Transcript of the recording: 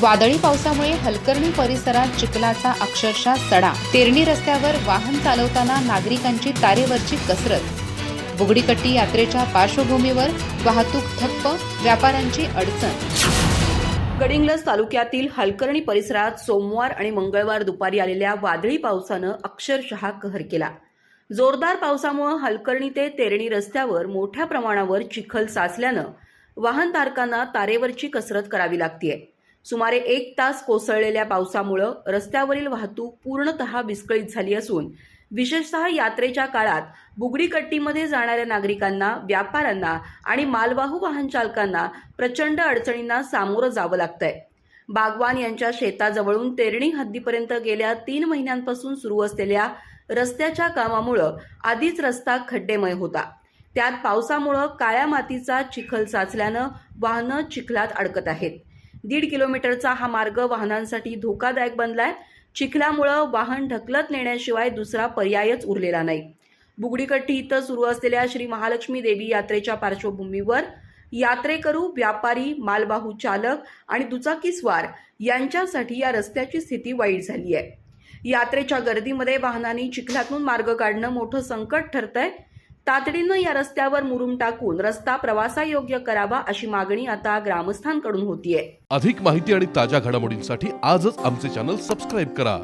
वादळी पावसामुळे हलकर्णी परिसरात चिखलाचा अक्षरशः सडा. तेरणी रस्त्यावर वाहन चालवताना नागरिकांची तारेवरची कसरत. बुगडीकट्टी यात्रेच्या पार्श्वभूमीवर वाहतूक ठप्प व्यापाऱ्यांची अडचण. गडिंग्लज तालुक्यातील हलकर्णी परिसरात सोमवार आणि मंगळवार दुपारी आलेल्या वादळी पावसानं अक्षरशः कहर केला. जोरदार पावसामुळे हलकर्णी ते तेरणी रस्त्यावर मोठ्या प्रमाणावर चिखल साचल्यानं वाहनधारकांना तारेवरची कसरत करावी लागतीये. सुमारे एक तास कोसळलेल्या पावसामुळं रस्त्यावरील वाहतूक पूर्णतः विस्कळीत झाली असून विशेषतः यात्रेच्या काळात बुगडीकट्टीमध्ये जाणाऱ्या नागरिकांना व्यापाऱ्यांना आणि मालवाहू वाहन चालकांना प्रचंड अडचणींना सामोरं जावं लागतंय. बागवान यांच्या शेताजवळून तेरणी हद्दीपर्यंत गेल्या तीन महिन्यांपासून सुरू असलेल्या रस्त्याच्या कामामुळं आधीच रस्ता खड्डेमय होता. त्यात पावसामुळं काळ्या मातीचा चिखल साचल्यानं वाहनं चिखलात अडकत आहेत. दीड किलोमीटरचा हा मार्ग वाहनांसाठी धोकादायक बनलाय. चिखलामुळं वाहन ढकलत नेण्याशिवाय दुसरा पर्यायच उरलेला नाही. बुगडीकट्टी इथं सुरू असलेल्या श्री महालक्ष्मी देवी यात्रेच्या पार्श्वभूमीवर यात्रेकरू व्यापारी मालवाहू चालक आणि दुचाकीस्वार यांच्यासाठी या रस्त्याची स्थिती वाईट झाली आहे यात्रेच्या गर्दीमध्ये वाहनांनी चिखलातून मार्ग काढणं मोठं संकट ठरतंय. तातडीनं या रस्त्यावर मुरुम टाकून रस्ता प्रवासायोग्य करावा अशी मागणी आता ग्रामस्थांकडून होतीये. अधिक माहिती आणि ताज्या घडामोडींसाठी आजच आमचे चॅनल सबस्क्राईब करा.